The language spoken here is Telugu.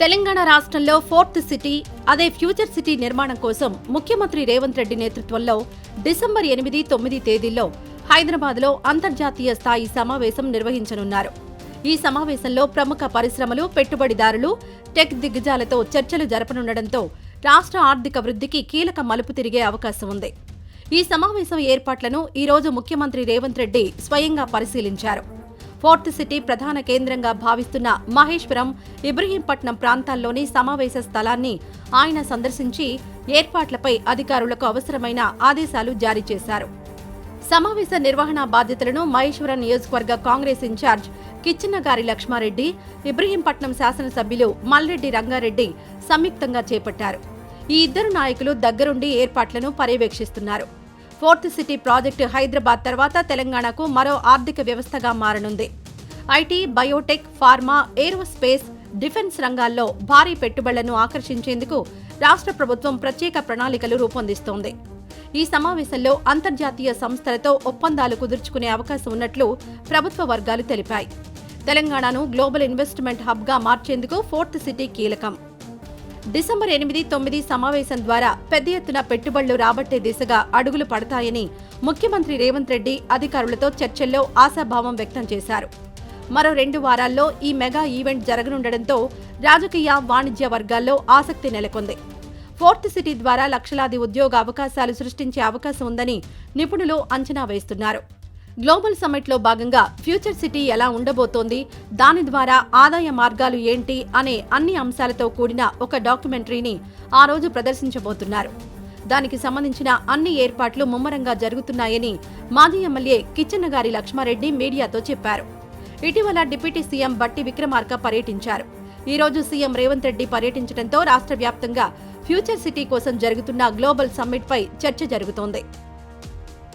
తెలంగాణ రాష్ట్రంలో ఫోర్త్ సిటీ అదే ఫ్యూచర్ సిటీ నిర్మాణం కోసం ముఖ్యమంత్రి రేవంత్ రెడ్డి నేతృత్వంలో డిసెంబర్ ఎనిమిది తొమ్మిది తేదీల్లో హైదరాబాద్లో అంతర్జాతీయ స్థాయి సమావేశం నిర్వహించనున్నారు. ఈ సమావేశంలో ప్రముఖ పరిశ్రమలు పెట్టుబడిదారులు టెక్ దిగ్గజాలతో చర్చలు జరపనుండటంతో రాష్ట్ర ఆర్థిక వృద్ధికి కీలక మలుపు తిరిగే అవకాశం ఉంది. ఈ సమావేశం ఏర్పాట్లను ఈరోజు ముఖ్యమంత్రి రేవంత్ రెడ్డి స్వయంగా పరిశీలించారు. ఫోర్త్ సిటీ ప్రధాన కేంద్రంగా భావిస్తున్న మహేశ్వరం ఇబ్రహీంపట్నం ప్రాంతాల్లోని సమావేశ స్థలాన్ని ఆయన సందర్శించి ఏర్పాట్లపై అధికారులకు అవసరమైన ఆదేశాలు జారీ చేశారు. సమావేశ నిర్వహణ బాధ్యతలను మహేశ్వరం నియోజకవర్గ కాంగ్రెస్ ఇన్ఛార్జ్ కిచ్చినగారి లక్ష్మారెడ్డి ఇబ్రహీంపట్నం శాసనసభ్యులు మల్రెడ్డి రంగారెడ్డి సంయుక్తంగా చేపట్టారు. ఈ ఇద్దరు నాయకులు దగ్గరుండి ఏర్పాట్లను పర్యవేక్షిస్తున్నారు. ఫోర్త్ సిటీ ప్రాజెక్టు హైదరాబాద్ తర్వాత తెలంగాణకు మరో ఆర్థిక వ్యవస్థగా మారనుంది. IT biotech pharma aerospace defence రంగాల్లో భారీ పెట్టుబడులను ఆకర్షించేందుకు రాష్ట్ర ప్రభుత్వం ప్రత్యేక ప్రణాళికలు రూపొందిస్తోంది. ఈ సమావేశంలో అంతర్జాతీయ సంస్థలతో ఒప్పందాలు కుదుర్చుకునే అవకాశం ఉన్నట్లు ప్రభుత్వ వర్గాలు తెలిపాయి. తెలంగాణను గ్లోబల్ ఇన్వెస్ట్మెంట్ హబ్గా మార్చేందుకు ఫోర్త్ సిటీ కీలకం. డిసెంబర్ ఎనిమిది తొమ్మిది సమావేశం ద్వారా పెద్ద ఎత్తున పెట్టుబడులు రాబట్టే దిశగా అడుగులు పడతాయని ముఖ్యమంత్రి రేవంత్ రెడ్డి అధికారులతో చర్చల్లో ఆశాభావం వ్యక్తం చేశారు. మరో రెండు వారాల్లో ఈ మెగా ఈవెంట్ జరగనుండటంతో రాజకీయ వాణిజ్య వర్గాల్లో ఆసక్తి నెలకొంది. ఫోర్త్ సిటీ ద్వారా లక్షలాది ఉద్యోగ అవకాశాలు సృష్టించే అవకాశం ఉందని నిపుణులు అంచనా వేస్తున్నారు. గ్లోబల్ సమ్మిట్లో భాగంగా ఫ్యూచర్ సిటీ ఎలా ఉండబోతోంది దాని ద్వారా ఆదాయ మార్గాలు ఏంటి అనే అన్ని అంశాలతో కూడిన ఒక డాక్యుమెంటరీని ఆ రోజు ప్రదర్శించబోతున్నారు. దానికి సంబంధించిన అన్ని ఏర్పాట్లు ముమ్మరంగా జరుగుతున్నాయని మాజీ ఎమ్మెల్యే కిచ్చెన్నగారి లక్ష్మారెడ్డి మీడియాతో చెప్పారు. ఇటీవల డిప్యూటీ సీఎం బట్టి విక్రమార్క పర్యటించారు. ఈ రోజు సీఎం రేవంత్ రెడ్డి పర్యటించడంతో రాష్ట్ర వ్యాప్తంగా ఫ్యూచర్ సిటీ కోసం జరుగుతున్న గ్లోబల్ సమ్మిట్ పై చర్చ జరుగుతోంది.